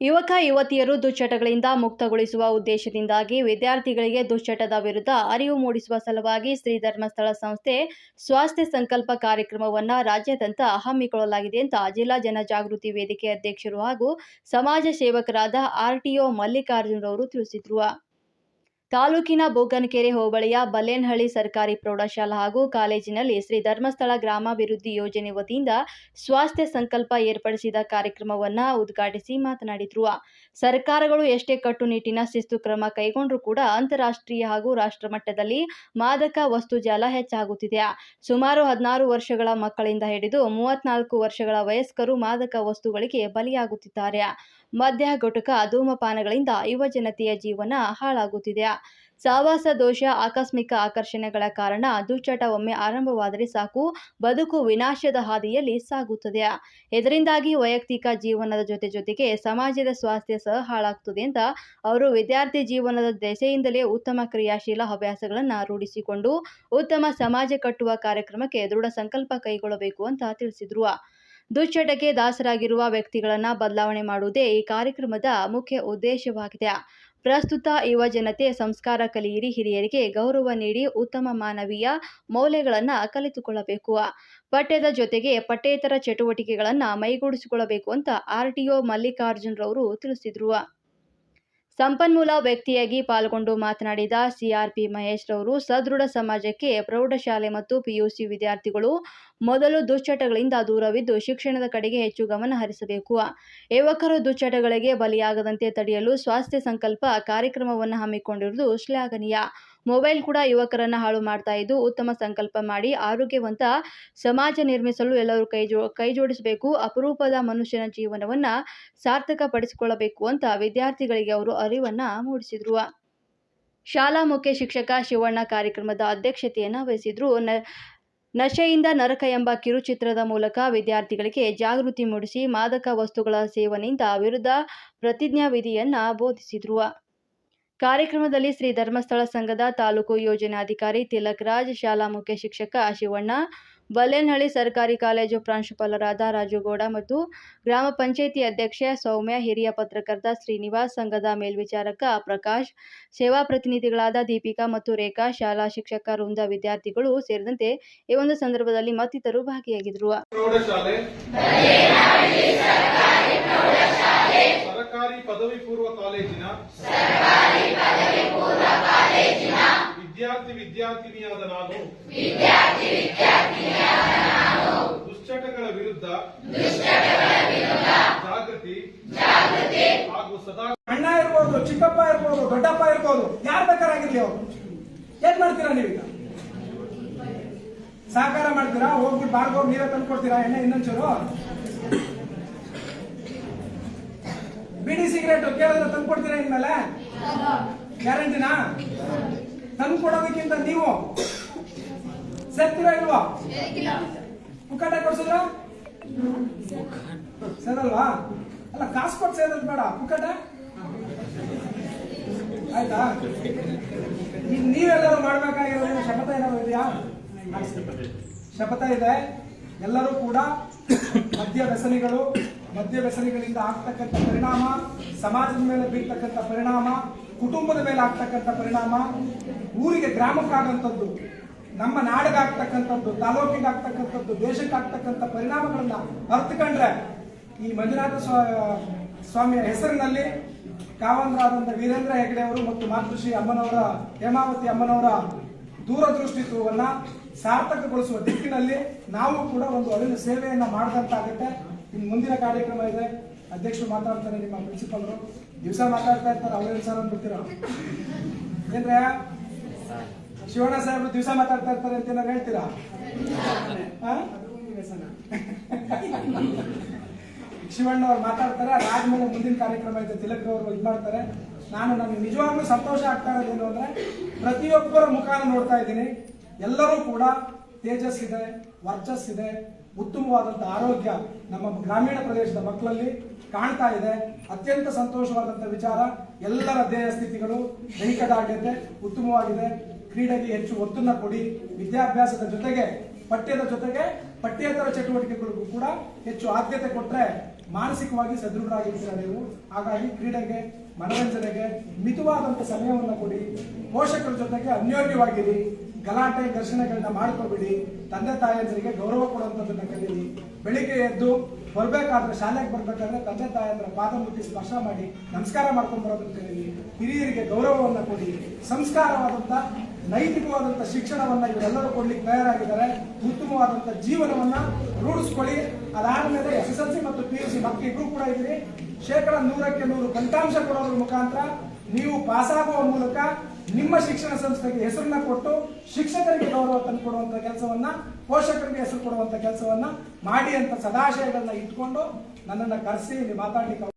ಯುವಕ, ಯುವತಿಯರು ದುಶ್ಚಟಗಳಿಂದ ಮುಕ್ತಗೊಳಿಸುವ ಉದ್ದೇಶದಿಂದಾಗಿ ವಿದ್ಯಾರ್ಥಿಗಳಿಗೆ ದುಶ್ಚಟದ ವಿರುದ್ಧ ಅರಿವು ಮೂಡಿಸುವ ಸಲುವಾಗಿ ಶ್ರೀ ಧರ್ಮಸ್ಥಳ ಸಂಸ್ಥೆ ಸ್ವಾಸ್ಥ್ಯ ಸಂಕಲ್ಪ ಕಾರ್ಯಕ್ರಮವನ್ನು ರಾಜ್ಯಾದ್ಯಂತ ಹಮ್ಮಿಕೊಳ್ಳಲಾಗಿದೆ ಅಂತ ಜಿಲ್ಲಾ ಜನಜಾಗೃತಿ ವೇದಿಕೆ ಅಧ್ಯಕ್ಷರು ಹಾಗೂ ಸಮಾಜ ಸೇವಕರಾದ ಆರ್ಟಿಒ ಮಲ್ಲಿಕಾರ್ಜುನರವರು ತಿಳಿಸಿದರು. ತಾಲೂಕಿನ ಬೋಗನಕೆರೆ ಹೋಬಳಿಯ ಬಲೇನಹಳ್ಳಿ ಸರ್ಕಾರಿ ಪ್ರೌಢಶಾಲಾ ಹಾಗೂ ಕಾಲೇಜಿನಲ್ಲಿ ಶ್ರೀ ಧರ್ಮಸ್ಥಳ ಗ್ರಾಮಾಭಿವೃದ್ಧಿ ಯೋಜನೆ ವತಿಯಿಂದ ಸ್ವಾಸ್ಥ್ಯ ಸಂಕಲ್ಪ ಏರ್ಪಡಿಸಿದ ಕಾರ್ಯಕ್ರಮವನ್ನು ಉದ್ಘಾಟಿಸಿ ಮಾತನಾಡಿದರು. ಸರ್ಕಾರಗಳು ಎಷ್ಟೇ ಕಟ್ಟುನಿಟ್ಟಿನ ಶಿಸ್ತು ಕ್ರಮ ಕೈಗೊಂಡರೂ ಕೂಡ ಅಂತಾರಾಷ್ಟ್ರೀಯ ಹಾಗೂ ರಾಷ್ಟ್ರ ಮಟ್ಟದಲ್ಲಿ ಮಾದಕ ವಸ್ತು ಜಾಲ ಹೆಚ್ಚಾಗುತ್ತಿದೆ. ಸುಮಾರು ಹದಿನಾರು ವರ್ಷಗಳ ಮಕ್ಕಳಿಂದ ಹಿಡಿದು ಮೂವತ್ನಾಲ್ಕು ವರ್ಷಗಳ ವಯಸ್ಕರು ಮಾದಕ ವಸ್ತುಗಳಿಗೆ ಬಲಿಯಾಗುತ್ತಿದ್ದಾರೆ. ಮದ್ಯ ಘಟಕ ಧೂಮಪಾನಗಳಿಂದ ಯುವಜನತೆಯ ಜೀವನ ಹಾಳಾಗುತ್ತಿದೆ. ಸಾವಾಸ ದೋಷ, ಆಕಸ್ಮಿಕ ಆಕರ್ಷಣೆಗಳ ಕಾರಣ ದುಚಟ ಒಮ್ಮೆ ಆರಂಭವಾದರೆ ಸಾಕು, ಬದುಕು ವಿನಾಶದ ಹಾದಿಯಲ್ಲಿ ಸಾಗುತ್ತದೆ. ಇದರಿಂದಾಗಿ ವೈಯಕ್ತಿಕ ಜೀವನದ ಜೊತೆ ಜೊತೆಗೆ ಸಮಾಜದ ಸ್ವಾಸ್ಥ್ಯ ಸಹ ಹಾಳಾಗ್ತದೆ ಅಂತ ಅವರು ವಿದ್ಯಾರ್ಥಿ ಜೀವನದ ದೆಸೆಯಿಂದಲೇ ಉತ್ತಮ ಕ್ರಿಯಾಶೀಲ ಹವ್ಯಾಸಗಳನ್ನು ರೂಢಿಸಿಕೊಂಡು ಉತ್ತಮ ಸಮಾಜ ಕಟ್ಟುವ ಕಾರ್ಯಕ್ರಮಕ್ಕೆ ದೃಢ ಸಂಕಲ್ಪ ಕೈಗೊಳ್ಳಬೇಕು ಅಂತ ತಿಳಿಸಿದರು. ದುಶ್ಚಟಕ್ಕೆ ದಾಸರಾಗಿರುವ ವ್ಯಕ್ತಿಗಳನ್ನು ಬದಲಾವಣೆ ಮಾಡುವುದೇ ಈ ಕಾರ್ಯಕ್ರಮದ ಮುಖ್ಯ ಉದ್ದೇಶವಾಗಿದೆ. ಪ್ರಸ್ತುತ ಯುವ ಜನತೆ ಸಂಸ್ಕಾರ ಕಲಿಯಿರಿ, ಹಿರಿಯರಿಗೆ ಗೌರವ ನೀಡಿ ಉತ್ತಮ ಮಾನವೀಯ ಮೌಲ್ಯಗಳನ್ನು ಕಲಿತುಕೊಳ್ಳಬೇಕು. ಪಠ್ಯದ ಜೊತೆಗೆ ಪಠ್ಯೇತರ ಚಟುವಟಿಕೆಗಳನ್ನು ಮೈಗೂಡಿಸಿಕೊಳ್ಳಬೇಕು ಅಂತ ಆರ್ ಟಿ ಒ ಮಲ್ಲಿಕಾರ್ಜುನರವರು ತಿಳಿಸಿದರು. ಸಂಪನ್ಮೂಲ ವ್ಯಕ್ತಿಯಾಗಿ ಪಾಲ್ಗೊಂಡು ಮಾತನಾಡಿದ ಸಿಆರ್ಪಿ ಮಹೇಶ್ ರವರು, ಸದೃಢ ಸಮಾಜಕ್ಕೆ ಪ್ರೌಢಶಾಲೆ ಮತ್ತು ಪಿಯುಸಿ ವಿದ್ಯಾರ್ಥಿಗಳು ಮೊದಲು ದುಶ್ಚಟಗಳಿಂದ ದೂರವಿದ್ದು ಶಿಕ್ಷಣದ ಕಡೆಗೆ ಹೆಚ್ಚು ಗಮನ ಹರಿಸಬೇಕು. ಯುವಕರು ದುಶ್ಚಟಗಳಿಗೆ ಬಲಿಯಾಗದಂತೆ ತಡೆಯಲು ಸ್ವಾಸ್ಥ್ಯ ಸಂಕಲ್ಪ ಕಾರ್ಯಕ್ರಮವನ್ನು ಹಮ್ಮಿಕೊಂಡಿರುವುದು ಶ್ಲಾಘನೀಯ. ಮೊಬೈಲ್ ಕೂಡ ಯುವಕರನ್ನ ಹಾಳು ಮಾಡ್ತಾ ಇದ್ದು ಉತ್ತಮ ಸಂಕಲ್ಪ ಮಾಡಿ ಆರೋಗ್ಯವಂತ ಸಮಾಜ ನಿರ್ಮಿಸಲು ಎಲ್ಲರೂ ಕೈ ಜೋ, ಕೈ ಜೋಡಿಸಬೇಕು. ಅಪರೂಪದ ಮನುಷ್ಯನ ಜೀವನವನ್ನ ಸಾರ್ಥಕಪಡಿಸಿಕೊಳ್ಳಬೇಕು ಅಂತ ವಿದ್ಯಾರ್ಥಿಗಳಿಗೆ ಅವರು ಅರಿವನ್ನ ಮೂಡಿಸಿದ್ರು. ಶಾಲಾ ಮುಖ್ಯ ಶಿಕ್ಷಕ ಶಿವಣ್ಣ ಕಾರ್ಯಕ್ರಮದ ಅಧ್ಯಕ್ಷತೆಯನ್ನು ವಹಿಸಿದ್ರು. ನಶೆಯಿಂದ ನರಕ ಎಂಬ ಕಿರುಚಿತ್ರದ ಮೂಲಕ ವಿದ್ಯಾರ್ಥಿಗಳಿಗೆ ಜಾಗೃತಿ ಮೂಡಿಸಿ ಮಾದಕ ವಸ್ತುಗಳ ಸೇವನೆಯಿಂದ ವಿರುದ್ಧ ಪ್ರತಿಜ್ಞಾವಿಧಿಯನ್ನ ಬೋಧಿಸಿದ್ರು. ಕಾರ್ಯಕ್ರಮದಲ್ಲಿ ಶ್ರೀ ಧರ್ಮಸ್ಥಳ ಸಂಘದ ತಾಲೂಕು ಯೋಜನಾಧಿಕಾರಿ ತಿಲಕ್ ರಾಜ್, ಶಾಲಾ ಮುಖ್ಯ ಶಿಕ್ಷಕ ಶಿವಣ್ಣ ಬಲ್ಲೇನಹಳ್ಳಿ ಸರ್ಕಾರಿ ಕಾಲೇಜು ಪ್ರಾಂಶುಪಾಲರಾದ ರಾಜುಗೌಡ ಮತ್ತು ಗ್ರಾಮ ಪಂಚಾಯಿತಿ ಅಧ್ಯಕ್ಷೆ ಸೌಮ್ಯ, ಹಿರಿಯ ಪತ್ರಕರ್ತ ಶ್ರೀನಿವಾಸ್, ಸಂಘದ ಮೇಲ್ವಿಚಾರಕ ಪ್ರಕಾಶ್, ಸೇವಾ ಪ್ರತಿನಿಧಿಗಳಾದ ದೀಪಿಕಾ ಮತ್ತು ರೇಖಾ, ಶಾಲಾ ಶಿಕ್ಷಕ ವೃಂದ ವಿದ್ಯಾರ್ಥಿಗಳು ಸೇರಿದಂತೆ ಈ ಒಂದು ಸಂದರ್ಭದಲ್ಲಿ ಮತ್ತಿತರರು ಭಾಗಿಯಾಗಿದ್ದರು. ಪದವಿ ಪೂರ್ವ ಕಾಲೇಜಿನ ವಿದ್ಯಾರ್ಥಿ ವಿದ್ಯಾರ್ಥಿನಿಯಾದ ನಾನು. ದುಶ್ಚಟಗಳ ವಿರುದ್ಧ ಜಾಗೃತಿ ಹಾಗೂ ಸದಾ ಅಣ್ಣ ಇರ್ಬೋದು, ಚಿಕ್ಕಪ್ಪ ಇರ್ಬೋದು, ದೊಡ್ಡಪ್ಪ ಇರ್ಬೋದು, ಯಾರು ಬೇಕಾರಾಗಿರ್ಲಿ ಅವರು? ಏನ್ ಮಾಡ್ತೀರಾ ನೀವೀಗ? ಸಹಕಾರ ಮಾಡ್ತೀರಾ? ಹೋಗ್ಬಿಟ್ಟು ಬಾರ್ಗೋಗಿ ನೀರೇ ತಂದ್ಕೊಡ್ತೀರಾ? ಎಣ್ಣೆ ಇನ್ನೊಂಚೂರು? ಬಿಡಿ ಸಿಗರೇಟ್ ಕೇಳಿದ್ರೆ ತಂದ್ಕೊಡ್ತೀರಾ ಇನ್ಮೇಲೆ? ಗ್ಯಾರಂಟಿನಾ? ತಂದು ಕೊಡೋದಕ್ಕಿಂತ ನೀವು ಸೇರ್ತೀರಾ ಇಲ್ವಾ? ಮುಖಾಟ ಕೊಡ್ಸಿದ್ರ? ಸೇರಲ್ವಾ? ಅಲ್ಲ ಕಾಸು ಕೊಟ್ಟು ಸೇರೋದು ಬೇಡ ಮುಖಾಟ ಆಯ್ತಾ? ಈಗ ನೀವೆಲ್ಲರೂ ಮಾಡ್ಬೇಕಾಗಿರೋದು ಶಪಥ ಏನಾದ್ರು ಇದೆಯಾ? ಶಪಥ ಇದೆ. ಎಲ್ಲರೂ ಕೂಡ ಮದ್ಯ ವ್ಯಸನಿಗಳು ಮದ್ಯ ವ್ಯಸನಿಗಳಿಂದ ಆಗ್ತಕ್ಕಂಥ ಪರಿಣಾಮ, ಸಮಾಜದ ಮೇಲೆ ಬೀರ್ತಕ್ಕಂಥ ಪರಿಣಾಮ, ಕುಟುಂಬದ ಮೇಲೆ ಆಗ್ತಕ್ಕಂಥ ಪರಿಣಾಮ, ಊರಿಗೆ ಗ್ರಾಮಕ್ಕಾಗಂಥದ್ದು ನಮ್ಮ ನಾಡಿಗಾಗ್ತಕ್ಕಂಥದ್ದು, ತಾಲೂಕಿಗಾಗ್ತಕ್ಕಂಥದ್ದು, ದೇಶಕ್ಕಾಗ್ತಕ್ಕಂಥ ಪರಿಣಾಮಗಳನ್ನ ಅರ್ಥಕೊಂಡ್ರೆ ಈ ಮಂಜುನಾಥ ಸ್ವಾ- ಸ್ವಾಮಿಯ ಹೆಸರಿನಲ್ಲಿ ಕಾವಂದ್ರಾದಂಥ ವೀರೇಂದ್ರ ಹೆಗಡೆ ಅವರು ಮತ್ತು ಮಾತೃಶ್ರೀ ಅಮ್ಮನವರ, ಹೇಮಾವತಿ ಅಮ್ಮನವರ ದೂರದೃಷ್ಟಿತ್ವವನ್ನು ಸಾರ್ಥಕಗೊಳಿಸುವ ದಿಕ್ಕಿನಲ್ಲಿ ನಾವು ಕೂಡ ಒಂದು ಅರಿವು ಸೇವೆಯನ್ನು ಮಾಡಿದಂತಾಗುತ್ತೆ. ಇನ್ನು ಮುಂದಿನ ಕಾರ್ಯಕ್ರಮ ಇದೆ. ಅಧ್ಯಕ್ಷರು ಮಾತಾಡ್ತಾರೆ ನಿಮ್ಮ ಪ್ರಿನ್ಸಿಪಲ್ರು ದಿವಸ ಮಾತಾಡ್ತಾ ಇರ್ತಾರೆ ಅವ್ರೇನು ಸರ್ ಅಂದ್ಬಿಡ್ತೀರ ಏನ್ರ? ಶಿವಣ್ಣ ಸಾಹೇಬ್ರು ದಿವಸ ಮಾತಾಡ್ತಾ ಇರ್ತಾರೆ ಅಂತ ಏನಾರು ಹೇಳ್ತೀರಾ? ಶಿವಣ್ಣ ಅವ್ರು ಮಾತಾಡ್ತಾರೆ, ಅದಾದ್ಮೇಲೆ ಮುಂದಿನ ಕಾರ್ಯಕ್ರಮ ಇದೆ, ತಿಲಕ್ ಅವರು ಇದು ಮಾಡ್ತಾರೆ. ನಾನು ನನಗೆ ನಿಜವಾಗ್ಲೂ ಸಂತೋಷ ಆಗ್ತಾ ಇರೋದೇನು ಅಂದ್ರೆ, ಪ್ರತಿಯೊಬ್ಬರ ಮುಖಾನ ನೋಡ್ತಾ ಇದ್ದೀನಿ. ಎಲ್ಲರೂ ಕೂಡ ತೇಜಸ್ ಇದೆ ವರ್ಚಸ್ ಇದೆ. ಉತ್ತಮವಾದಂಥ ಆರೋಗ್ಯ ನಮ್ಮ ಗ್ರಾಮೀಣ ಪ್ರದೇಶದ ಮಕ್ಕಳಲ್ಲಿ ಕಾಣ್ತಾ ಇದೆ. ಅತ್ಯಂತ ಸಂತೋಷವಾದಂಥ ವಿಚಾರ, ಎಲ್ಲರ ದೇಹ ಸ್ಥಿತಿಗಳು ದೈಹಿಕ ದಾಢ್ಯತೆ ಉತ್ತಮವಾಗಿದೆ. ಕ್ರೀಡೆಗೆ ಹೆಚ್ಚು ಒತ್ತನ್ನ ಕೊಡಿ. ವಿದ್ಯಾಭ್ಯಾಸದ ಜೊತೆಗೆ, ಪಠ್ಯದ ಜೊತೆಗೆ ಪಠ್ಯೇತರ ಚಟುವಟಿಕೆಗಳಿಗೂ ಕೂಡ ಹೆಚ್ಚು ಆದ್ಯತೆ ಕೊಟ್ಟರೆ ಮಾನಸಿಕವಾಗಿ ಸದೃಢರಾಗಿರ್ತೀರ ನೀವು. ಹಾಗಾಗಿ ಕ್ರೀಡೆಗೆ, ಮನರಂಜನೆಗೆ ಮಿತವಾದಂಥ ಸಮಯವನ್ನು ಕೊಡಿ. ಪೋಷಕರ ಜೊತೆಗೆ ಅನ್ಯೋನ್ಯವಾಗಿರಿ. ಗಲಾಟೆ ಘರ್ಷಣೆಗಳನ್ನ ಮಾಡ್ಕೋಬೇಡಿ. ತಂದೆ ತಾಯಂದರಿಗೆ ಗೌರವ ಕೊಡುವಂಥದ್ದನ್ನ ಕಲೀರಿ ಬೆಳಿಗ್ಗೆ ಎದ್ದು ಬರ್ಬೇಕಾದ್ರೆ ಶಾಲೆಗೆ ಬರ್ಬೇಕಾದ್ರೆ ತಂದೆ ತಾಯಂದ್ರ ಪಾದ ಮುಟ್ಟಿ ಸ್ಪರ್ಶ ಮಾಡಿ ನಮಸ್ಕಾರ ಮಾಡ್ಕೊಂಡ್ ಬರೋದನ್ನ ಕಲೀರಿ ಹಿರಿಯರಿಗೆ ಗೌರವವನ್ನ ಕೊಡಿ. ಸಂಸ್ಕಾರವಾದಂಥ ನೈತಿಕವಾದಂಥ ಶಿಕ್ಷಣವನ್ನ ಇವರೆಲ್ಲರೂ ಕೊಡ್ಲಿಕ್ಕೆ ತಯಾರಾಗಿದ್ದಾರೆ. ಉತ್ತಮವಾದಂಥ ಜೀವನವನ್ನ ರೂಢಿಸ್ಕೊಳ್ಳಿ. ಅದಾದ್ಮೇಲೆ ಎಸ್ ಎಸ್ ಎಲ್ ಸಿ ಮತ್ತು ಪಿ ಯು ಸಿ ಮಕ್ಕಳಿಗೂ ಕೂಡ ಇದ್ದೀರಿ ಶೇಕಡ ನೂರಕ್ಕೆ ನೂರು ಫಲಿತಾಂಶ ಕೊಡೋದ್ರ ಮುಖಾಂತರ ನೀವು ಪಾಸಾಗುವ ಮೂಲಕ ನಿಮ್ಮ ಶಿಕ್ಷಣ ಸಂಸ್ಥೆಗೆ ಹೆಸರನ್ನ ಕೊಟ್ಟು ಶಿಕ್ಷಕರಿಗೆ ಗೌರವ ತಂದು ಕೊಡುವಂತ ಕೆಲಸವನ್ನ, ಪೋಷಕರಿಗೆ ಹೆಸರು ಕೊಡುವಂತ ಕೆಲಸವನ್ನ ಮಾಡಿ ಅಂತ ಸದಾಶಯಗಳನ್ನ ಇಟ್ಕೊಂಡು ನನ್ನನ್ನ ಕರೆಸಿ ಇಲ್ಲಿ ಮಾತಾಡ್ಲಿಕ್ಕೆ